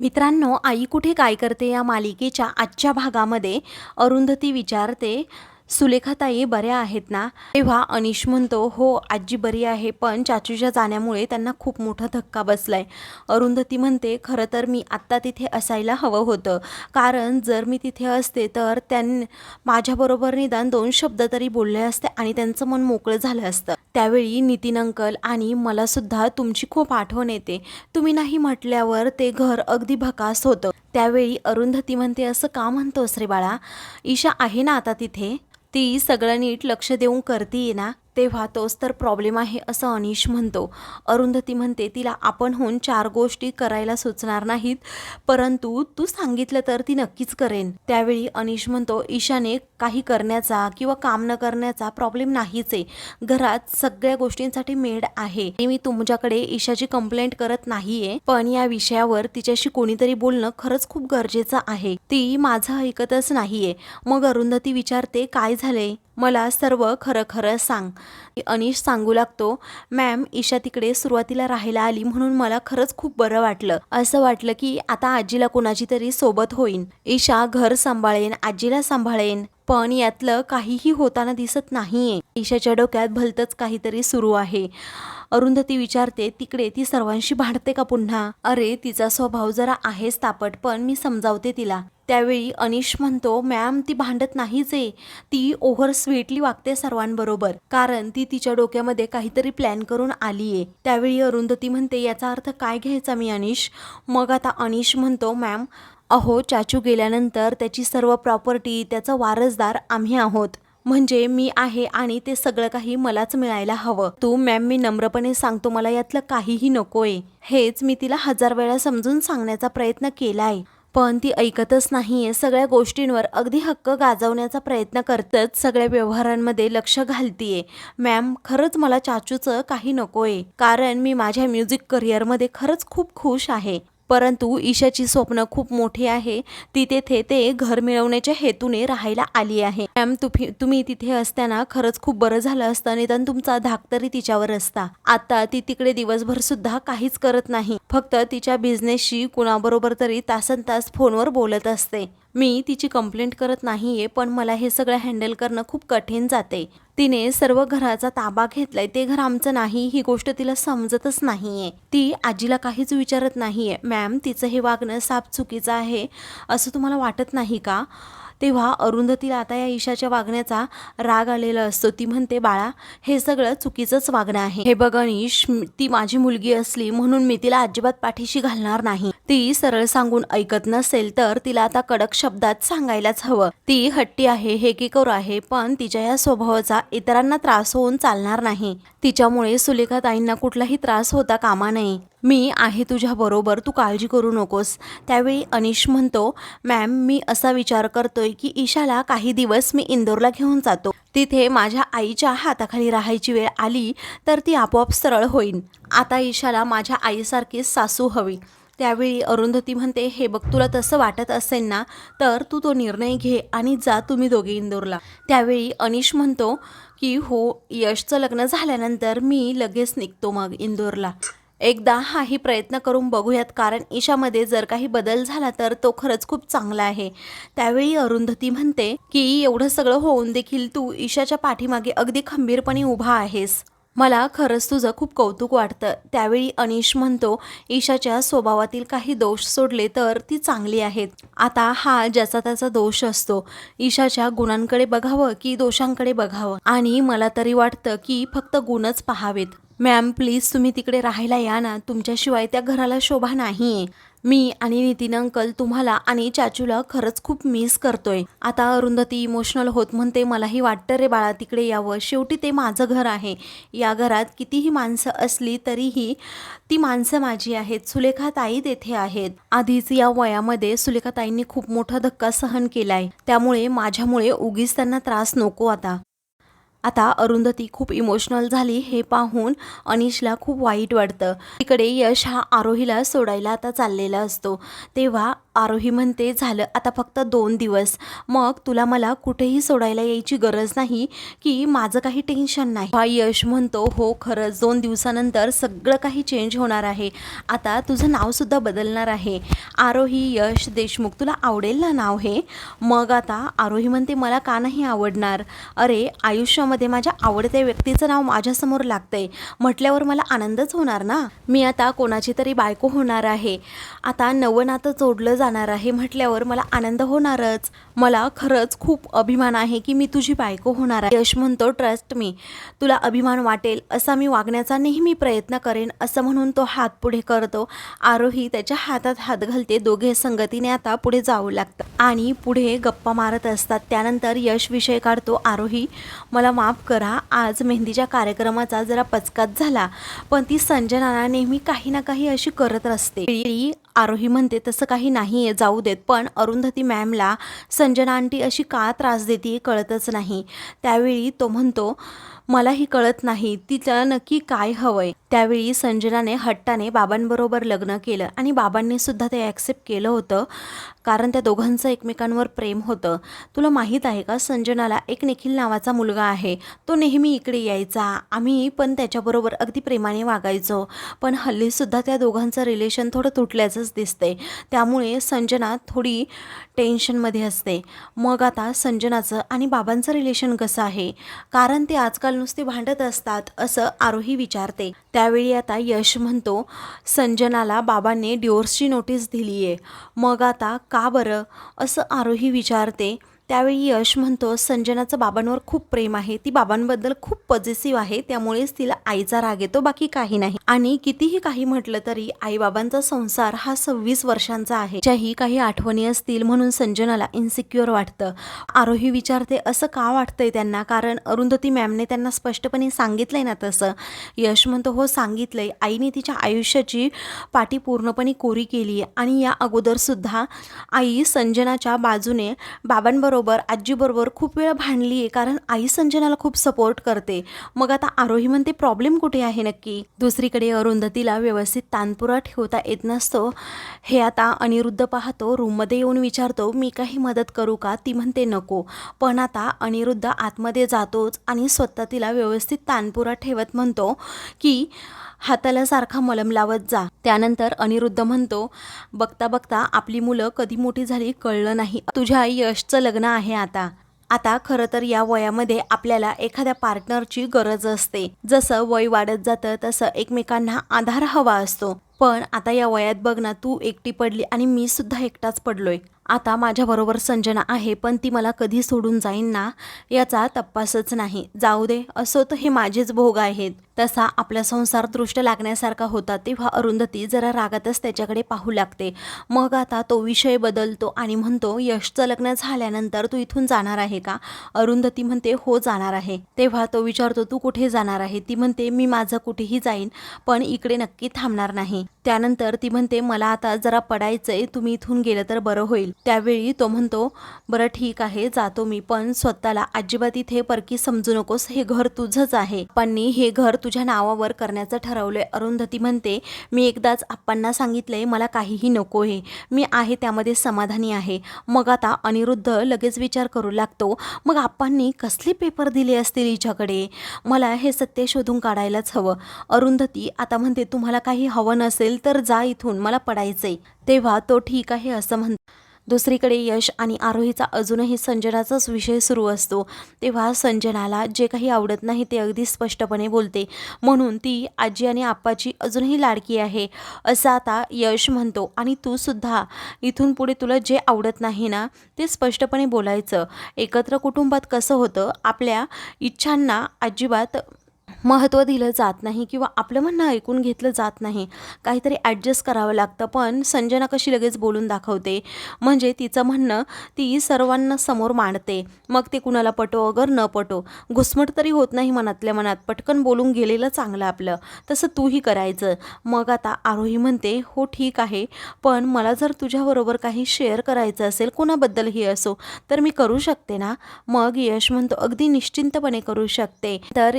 मित्रांनो आई कुठे काय करते या मालिकेच्या आजच्या भागामध्ये? अरुंधती विचारते सुलेखाताई बऱ्या आहेत ना? तेव्हा अनिश म्हणतो हो आजी बरी आहे पण चाचूच्या जाण्यामुळे त्यांना खूप मोठा धक्का बसलाय. अरुंधती म्हणते खरं तर मी आत्ता तिथे असायला हवं होतं. कारण जर मी तिथे असते तर त्यां माझ्याबरोबर निदान दोन शब्द तरी बोलले असते आणि त्यांचं मन मोकळं झालं असतं. त्यावेळी नितीन अंकल आणि मला सुद्धा तुमची खूप आठवण येते. तुम्ही नाही म्हटल्यावर ते घर अगदी भकास होतं. त्यावेळी अरुंधती म्हणते असं का म्हणतोस रे बाळा? ईशा आहे ना आता तिथे? ती सगळं नीट लक्ष देऊन करतीये ना? तेव्हा तोच तर प्रॉब्लेम आहे असं अनिश म्हणतो. अरुंधती म्हणते तिला आपण होऊन चार गोष्टी करायला सुचणार नाहीत परंतु तू सांगितलं तर ती नक्कीच करेन. त्यावेळी अनिश म्हणतो ईशाने काही करण्याचा किंवा काम न करण्याचा प्रॉब्लेम नाहीच आहे. घरात सगळ्या गोष्टींसाठी मेड आहे. मी तुमच्याकडे ईशाची कंप्लेंट करत नाहीये. पण या विषयावर तिच्याशी कोणीतरी बोलणं खरंच खूप गरजेचं आहे. ती माझं ऐकतच नाहीये. मग अरुंधती विचारते काय झालंय? मला सर्व खरं खरं सांग. अनिश सांगू लागतो मॅम ईशा तिकडे सुरुवातीला राहायला आली म्हणून मला खरंच खूप बरं वाटलं. असं वाटलं की आता आजीला कोणाची तरी सोबत होईन. ईशा घर सांभाळेन आजीला सांभाळेन पण यातलं काहीही होताना दिसत नाहीये. ईशाच्या डोक्यात भलतंच काहीतरी सुरू आहे. अरुंधती विचारते तिकडे ती सर्वांशी भांडते का पुन्हा? अरे तिचा स्वभाव जरा आहेच तापट पण मी समजावते तिला. त्यावेळी अनिश म्हणतो मॅम ती भांडत नाहीच आहे. ती ओव्हर स्वीटली वागते सर्वांबरोबर कारण ती तिच्या डोक्यामध्ये काहीतरी प्लॅन करून आली आहे त्यावेळी अरुंधती म्हणते याचा अर्थ काय घ्यायचा मी अनिश? मग आता अनिश म्हणतो मॅम अहो चाचू गेल्यानंतर त्याची सर्व प्रॉपर्टी त्याचा वारसदार आम्ही आहोत. म्हणजे मी आहे आणि ते सगळं काही मलाच मिळायला हवं. तू मॅम मी नम्रपणे सांगतो मला यातलं काहीही नकोय. हेच मी तिला हजार वेळा समजून सांगण्याचा प्रयत्न केलाय. पण ती ऐकतच नाहीये. सगळ्या गोष्टींवर अगदी हक्क गाजवण्याचा प्रयत्न करतच सगळ्या व्यवहारांमध्ये लक्ष घालतीये. मॅम खरंच मला चाचूचं काही नकोय. कारण मी माझ्या म्युझिक करिअरमध्ये खरंच खूप खुश आहे. परंतु ईशाची स्वप्न खूप मोठी आहे. ती तेथे ते घर मिळवण्याच्या हेतूने राहायला आली आहे. मॅम तुम्ही तुम्ही तिथे असताना खरंच खूप बरं झालं असतं निदान तुमचा धाक तरी तिच्यावर असता. आता ती तिकडे दिवसभर सुद्धा काहीच करत नाही. फक्त तिच्या बिझनेसशी कुणाबरोबर तरी तासन तास फोनवर बोलत असते. मी तिची कंप्लेंट करत नाहीये पण मला हे सगळं हँडल करणं खूप कठीण जाते. तिने सर्व घराचा ताबा घेतलाय ते घर आमचं नाही ही गोष्ट तिला समजतच नाहीये. ती आजीला काहीच विचारत नाहीये मॅम तिचं हे वागणं साफ चुकीचं आहे असं तुम्हाला वाटत नाही का? तेव्हा अरुंधतीला आता या ईशाच्या वागण्याचा राग आलेला असतो. ती म्हणते बाळा हे सगळं चुकीचंच वागणं आहे. हे बघ अनिश ती माझी मुलगी असली म्हणून मी तिला अजिबात पाठीशी घालणार नाही. ती सरळ सांगून ऐकत नसेल तर तिला आता कडक शब्दात सांगायलाच हवं. ती हट्टी आहे हे की करू आहे पण तिच्या या स्वभावाचा इतरांना त्रास होऊन चालणार नाही. तिच्यामुळे सुलेखा ताईंना कुठलाही त्रास होता कामा नये. मी आहे तुझ्या बरोबर तू काळजी करू नकोस. त्यावेळी अनिश म्हणतो मॅम मी असा विचार करतोय की ईशाला काही दिवस मी इंदोरला घेऊन जातो. तिथे माझ्या आईच्या हाताखाली राहायची वेळ आली तर ती आपोआप सरळ होईन. आता ईशाला माझ्या आईसारखीच सासू हवी. त्यावेळी अरुंधती म्हणते हे बघ तुला तसं वाटत असेल ना तर तू तो निर्णय घे आणि जा तुम्ही दोघे इंदोरला. त्यावेळी अनिश म्हणतो की हो यशचं लग्न झाल्यानंतर मी लगेच निघतो मग इंदोरला. एकदा हाही प्रयत्न करून बघूयात कारण ईशामध्ये जर काही बदल झाला तर तो खरंच खूप चांगला आहे. त्यावेळी अरुंधती म्हणते की एवढं सगळं होऊन देखील तू ईशाच्या पाठीमागे अगदी खंबीरपणे उभा आहेस. मला खरंच तुझं खूप कौतुक वाटतं. त्यावेळी अनिश म्हणतो ईशाच्या स्वभावातील काही दोष सोडले तर ती चांगली आहेत. आता हा ज्याचा त्याचा दोष असतो. ईशाच्या गुणांकडे बघावं की दोषांकडे बघावं. आणि मला तरी वाटतं की फक्त गुणच पहावेत. मॅम प्लीज तुम्ही तिकडे राहायला या ना. तुमच्याशिवाय त्या घराला शोभा नाहीये मी आणि नितीन अंकल तुम्हाला आणि चाचूला खरंच खूप मिस करतोय. आता अरुंधती इमोशनल होत म्हणते मलाही वाटतं रे बाळा तिकडे यावं. शेवटी ते माझं घर आहे. या घरात कितीही माणसं असली तरीही ती माणसं माझी आहेत. सुलेखा ताई तेथे आहेत. आधीच या वयामध्ये सुलेखा ताईंनी खूप मोठा धक्का सहन केलाय. त्यामुळे माझ्यामुळे उगीच त्यांना त्रास नको आता. आता अरुंधती खूप इमोशनल झाली हे पाहून अनिशला खूप वाईट वाटतं. तिकडे यश हा आरोहीला सोडायला आता चाललेला असतो. तेव्हा आरोही म्हणते झालं आता फक्त दोन दिवस. मग तुला मला कुठेही सोडायला यायची गरज नाही की माझं काही टेन्शन नाही. हा यश म्हणतो हो खरंच दोन दिवसानंतर सगळं काही चेंज होणार आहे. आता तुझं नावसुद्धा बदलणार आहे. आरोही यश देशमुख तुला आवडेल ना नाव हे? मग आता आरोही म्हणते मला का नाही आवडणार? अरे आयुष्यामध्ये माझ्या आवडत्या व्यक्तीचं नाव माझ्यासमोर लागतंय. म्हटल्यावर मला आनंदच होणार ना? मी आता कोणाची तरी बायको होणार आहे. आता नवं नातं जोडलं जाणार आहे म्हटल्यावर मला आनंद होणारच. मला खरंच खूप अभिमान आहे की मी तुझी बायको होणार आहे. यश म्हणतो ट्रस्ट मी तुला अभिमान वाटेल असा मी वागण्याचा नेहमी प्रयत्न करेन असं म्हणून तो हात पुढे करतो. आरोही त्याच्या हातात हात घालते. दोघे संगतीने आता पुढे जाऊ लागतात आणि पुढे गप्पा मारत असतात. त्यानंतर यश विषय काढतो. आरोही मला माफ करा. आज मेहंदीच्या कार्यक्रमाचा जरा पचकात झाला पण ती संजनाना नेहमी काही ना काही अशी करत असते. ती आरोही म्हणते तसं काही नाही आहे जाऊ देत. पण अरुंधती मॅमला संजना आंटी अशी का त्रास देते कळतच नाही. त्यावेळी तो म्हणतो मलाही कळत नाही. तिला नक्की काय हवंय? त्यावेळी संजनाने हट्टाने बाबांबरोबर लग्न केलं आणि बाबांनी सुद्धा ते ॲक्सेप्ट केलं होतं. कारण त्या दोघांचं एकमेकांवर प्रेम होतं. तुला माहीत आहे का संजनाला एक निखिल नावाचा मुलगा आहे. तो नेहमी इकडे यायचा. आम्ही पण त्याच्याबरोबर अगदी प्रेमाने वागायचो. पण हल्लीसुद्धा त्या दोघांचं रिलेशन थोडं तुटल्याचंच दिसते त्यामुळे संजना थोडी टेन्शनमध्ये असते. मग आता संजनाचं आणि बाबांचं रिलेशन कसं आहे? कारण ते आजकाल नुसते भांडत असतात असं आरोही विचारते. त्या त्यावेळी आता यश म्हणतो संजनाला बाबांनी डिवोर्सची नोटीस दिली आहे मग आता का बरं? असं आरोही विचारते. त्यावेळी यश म्हणतो संजनाचं बाबांवर खूप प्रेम आहे. ती बाबांबद्दल खूप पॉझिटिव्ह आहे. त्यामुळेच तिला आईचा राग येतो बाकी काही नाही. आणि कितीही काही म्हटलं तरी आईबाबांचा संसार हा सव्वीस वर्षांचा आहे. ज्याही काही आठवणी असतील म्हणून संजनाला इन्सिक्युअर वाटतं. आरोही विचारते असं का वाटतंय त्यांना? कारण अरुंधती मॅमने त्यांना स्पष्टपणे सांगितलंय ना तसं. यश म्हणतो हो सांगितलंय. आईने तिच्या आयुष्याची पाठी पूर्णपणे कोरी केली आहे आणि या अगोदरसुद्धा आई संजनाच्या बाजूने बाबांबरोबर आजीबरोबर खूप वेळा भांडली आहे कारण आई संजनाला खूप सपोर्ट करते. मग आता आरोही म्हणते प्रॉब्लेम कुठे आहे नक्की? दुसरीकडे अरुंधतीला व्यवस्थित तानपुरा ठेवता येत नसतो. हे आता अनिरुद्ध पाहतो रूममध्ये येऊन विचारतो मी काही मदत करू का? ती म्हणते नको. पण आता अनिरुद्ध आतमध्ये जातोच आणि स्वतः तिला व्यवस्थित तानपुरा ठेवत म्हणतो की हाताला सारखा मलम लावत जा. त्यानंतर अनिरुद्ध म्हणतो बघता बघता आपली मुलं कधी मोठी झाली कळलं नाही. तुझ्या यशचं लग्न आहे आता. आता खरं तर या वयामध्ये आपल्याला एखाद्या पार्टनरची गरज असते. जसं वय वाढत जातं तसं एकमेकांना आधार हवा असतो. पण आता या वयात बघ ना तू एकटी पडली आणि मी सुद्धा एकटाच पडलोय. आता माझ्याबरोबर संजना आहे पण ती मला कधी सोडून जाईन ना याचा तपासच नाही. जाऊ दे असो तर हे माझेच भोग आहेत. तसा आपला संसार दृष्ट लागण्यासारखा होता तेव्हा अरुंधती जरा रागातच त्याच्याकडे पाहू लागते. मग आता तो विषय बदलतो आणि म्हणतो यशचं लग्न झाल्यानंतर तू इथून जाणार आहे का? अरुंधती म्हणते हो जाणार आहे. तेव्हा तो विचारतो तू कुठे जाणार आहे? ती म्हणते मी माझं कुठेही जाईन पण इकडे नक्की थांबणार नाही. त्यानंतर ती म्हणते मला आता जरा पडायचंय तुम्ही इथून गेलं तर बरं होईल. त्यावेळी तो म्हणतो बरं ठीक आहे जातो मी पण स्वतःला अजिबात इथे परकी समजू नकोस हे घर तुझंच आहे. पण हे घर तुझ्या नावावर करण्याचं ठरवलं आहे अरुंधती म्हणते मी एकदाच आप्पांना सांगितलंय मला काहीही नको आहे. मी आहे त्यामध्ये समाधानी आहे. मग आता अनिरुद्ध लगेच विचार करू लागतो मग आप्पांनी कसले पेपर दिले असतील हिच्याकडे? मला हे सत्य शोधून काढायलाच हवं. अरुंधती आता म्हणते तुम्हाला काही हवं नसेल तर जा इथून मला पडायचंय. तेव्हा तो ठीक आहे असं म्हणतो. दुसरीकडे यश आणि आरोहीचा अजूनही संजनाचाच विषय सुरू असतो. तेव्हा संजनाला जे काही आवडत नाही ते अगदी स्पष्टपणे बोलते. म्हणून ती आजी आणि आप्पाची अजूनही लाडकी आहे. असं आता यश म्हणतो आणि तू सुद्धा इथून पुढे तुला जे आवडत नाही ना ते स्पष्टपणे बोलायचं. एकत्र कुटुंबात कसं होतं? आपल्या इच्छांना अजिबात महत्त्व दिलं जात नाही किंवा आपलं म्हणणं ऐकून घेतलं जात नाही. काहीतरी ॲडजस्ट करावं लागतं. पण संजना कशी लगेच बोलून दाखवते? म्हणजे तिचं म्हणणं ती सर्वांना समोर मांडते. मग ते कुणाला पटो अगर न पटो. घुसमट तरी होत नाही मनातल्या मनात. पटकन बोलून गेलेलं चांगलं आपलं. तसं तूही करायचं. मग आता आरोही म्हणते हो ठीक आहे. पण मला जर तुझ्याबरोबर काही शेअर करायचं असेल कोणाबद्दलही असो तर मी करू शकते ना? मग यश म्हणतो अगदी निश्चिंतपणे करू शकते. तर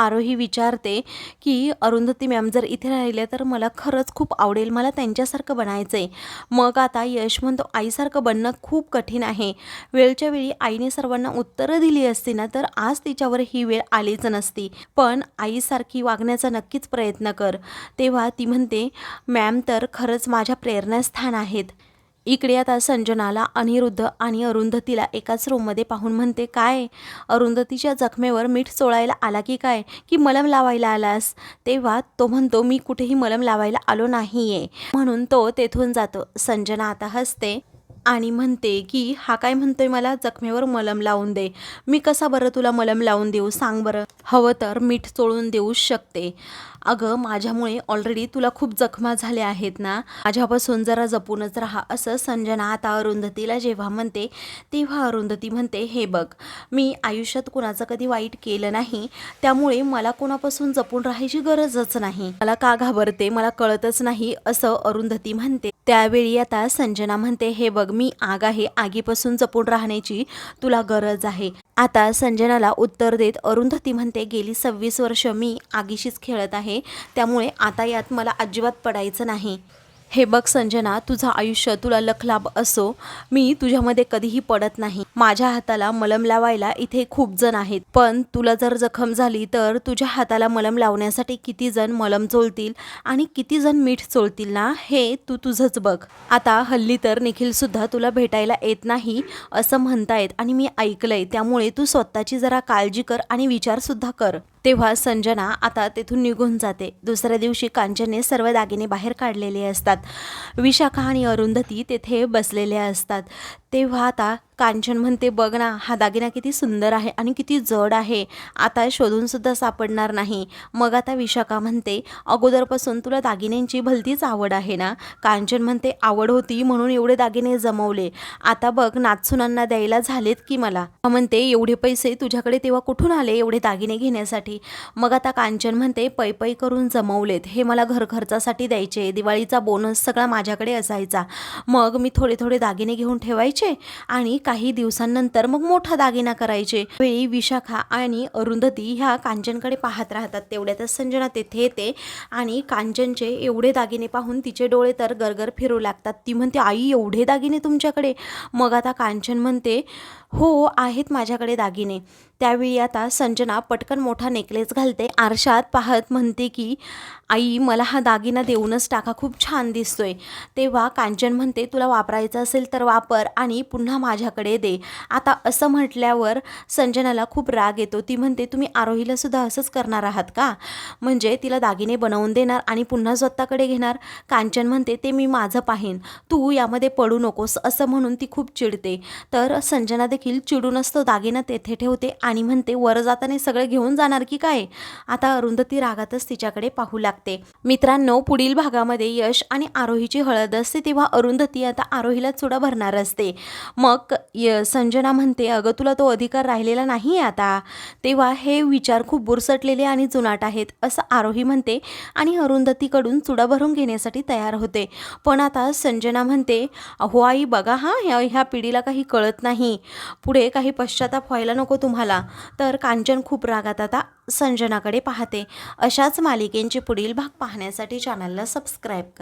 आरोही विचारते की अरुंधती मॅम जर इथे राहिले तर मला खरंच खूप आवडेल. मला त्यांच्यासारखं बनायचं आहे मग आता यश म्हणतो आईसारखं बनणं खूप कठीण आहे. वेळच्या वेळी आईने सर्वांना उत्तरं दिली असती ना तर आज तिच्यावर ही वेळ आलीच नसती. पण आईसारखी वागण्याचा नक्कीच प्रयत्न कर. तेव्हा ती म्हणते मॅम तर खरंच माझ्या प्रेरणास्थान आहेत. इकडे आता संजनाला अनिरुद्ध आणि अरुंधतीला एकाच रूममध्ये पाहून म्हणते काय? अरुंधतीच्या जखमेवर मीठ चोळायला आला की काय? की मलम लावायला आलास? तेव्हा तो म्हणतो मी कुठेही मलम लावायला आलो नाही आहे म्हणून तो तेथून जातो. संजना आता हसते आणि म्हणते की हा काय म्हणतोय मला? जखमेवर मलम लावून दे. मी कसा बरं तुला मलम लावून देऊ? सांग बरं. हवं तर मीठ चोळून देऊ शकते. अगं माझ्यामुळे ऑलरेडी तुला खूप जखमा झाल्या आहेत ना. माझ्यापासून जरा जपूनच राहा असं संजना आता अरुंधतीला जेव्हा म्हणते तेव्हा अरुंधती म्हणते हे बघ मी आयुष्यात कुणाचं कधी वाईट केलं नाही त्यामुळे मला कोणापासून जपून राहायची गरजच नाही. मला का घाबरते मला कळतच नाही असं अरुंधती म्हणते. त्यावेळी आता संजना म्हणते हे बघ मी आग आहे आगीपासून जपून राहण्याची तुला गरज आहे. आता संजनाला उत्तर देत अरुंधती म्हणते गेली सव्वीस वर्ष मी आगीशीच खेळत आहे त्यामुळे आता यात मला अजिबात पडायचं नाही. हे बघ संजना तुझं आयुष्य तुला लखलाभ असो मी तुझ्यामध्ये कधीही पडत नाही. माझ्या हाताला मलम लावायला इथे खूप जण आहेत. पण तुला जर जखम झाली तर तुझ्या हाताला मलम लावण्यासाठी किती जण मलम चोळतील आणि किती जण मीठ चोळतील ना हे तू तुझंच बघ. आता हल्ली तर निखिलसुद्धा तुला भेटायला येत नाही असं म्हणतायत आणि मी ऐकलंय त्यामुळे तू स्वतःची जरा काळजी कर आणि विचारसुद्धा कर. तेव्हा संजना आता तेथून निघून जाते. दुसऱ्या दिवशी कांचनने सर्व दागिने बाहेर काढलेले असतात. विशाखा आणि अरुंधती तेथे बसलेले असतात. तेव्हा आता कांचन म्हणते बघ ना हा दागिना किती सुंदर आहे आणि किती जड आहे. आता शोधूनसुद्धा सापडणार नाही. मग आता विशाखा म्हणते अगोदरपासून तुला दागिन्यांची भलतीच आवड आहे ना? कांचन म्हणते आवड होती म्हणून एवढे दागिने जमवले. आता बघ नाचुनांना द्यायला झालेत की मला? म्हणते एवढे पैसे तुझ्याकडे तेव्हा कुठून आले एवढे दागिने घेण्यासाठी? मग आता कांचन म्हणते पै पै करून जमवलेत. हे मला घर खर्चासाठी द्यायचे. दिवाळीचा बोनस सगळा माझ्याकडे असायचा. मग मी थोडे थोडे दागिने घेऊन ठेवायचे आणि काही दिवसांनंतर मग मोठा दागिना करायचे. वेळी विशाखा आणि अरुंधती ह्या कांचनकडे पाहत राहतात. तेवढ्यातच संजना तेथे येते आणि कांचनचे एवढे दागिने पाहून तिचे डोळे तर गरगर फिरू लागतात. ती म्हणते आई एवढे दागिने तुमच्याकडे? मग आता कांचन म्हणते हो आहेत माझ्याकडे दागिने. त्यावेळी आता संजना पटकन मोठा नेकलेस घालते. आरशात पाहत म्हणते की आई मला हा दागिना देऊनच टाका खूप छान दिसतोय. तेव्हा कांचन म्हणते तुला वापरायचं असेल तर वापर आणि पुन्हा माझ्याकडे दे. आता असं म्हटल्यावर संजनाला खूप राग येतो. ती म्हणते तुम्ही आरोहीला सुद्धा असंच करणार आहात का? म्हणजे तिला दागिने बनवून देणार आणि पुन्हा स्वतःकडे घेणार. कांचन म्हणते ते मी माझं पाहीन. तू यामध्ये पडू नकोस. असं म्हणून ती खूप चिडते. तर संजना देखील चिडूनच तो दागिना तेथे ठेवते आणि म्हणते वर जाताना सगळे घेऊन जाणार की काय? आता अरुंधती रागातच तिच्याकडे पाहू लागते. मित्रांनो पुढील भागामध्ये यश आणि आरोहीची हळद असते तेव्हा अरुंधती आता आरोहीला चुडा भरणार असते. मग य संजना म्हणते अगं तुला तो अधिकार राहिलेला नाही आहे आता. तेव्हा हे विचार खूप बुरसटलेले आणि जुनाट आहेत असं आरोही म्हणते आणि अरुंधतीकडून चुडा भरून घेण्यासाठी तयार होते. पण आता संजना म्हणते अहो आई बघा हां ह्या ह्या पिढीला काही कळत नाही. पुढे काही पश्चाताप व्हायला नको तुम्हाला. तर कांचन खूप रागात आता संजनाकडे पाहते. अशाच मालिकेंचे पुढील भाग पाहण्यासाठी चॅनलला सबस्क्राईब करा.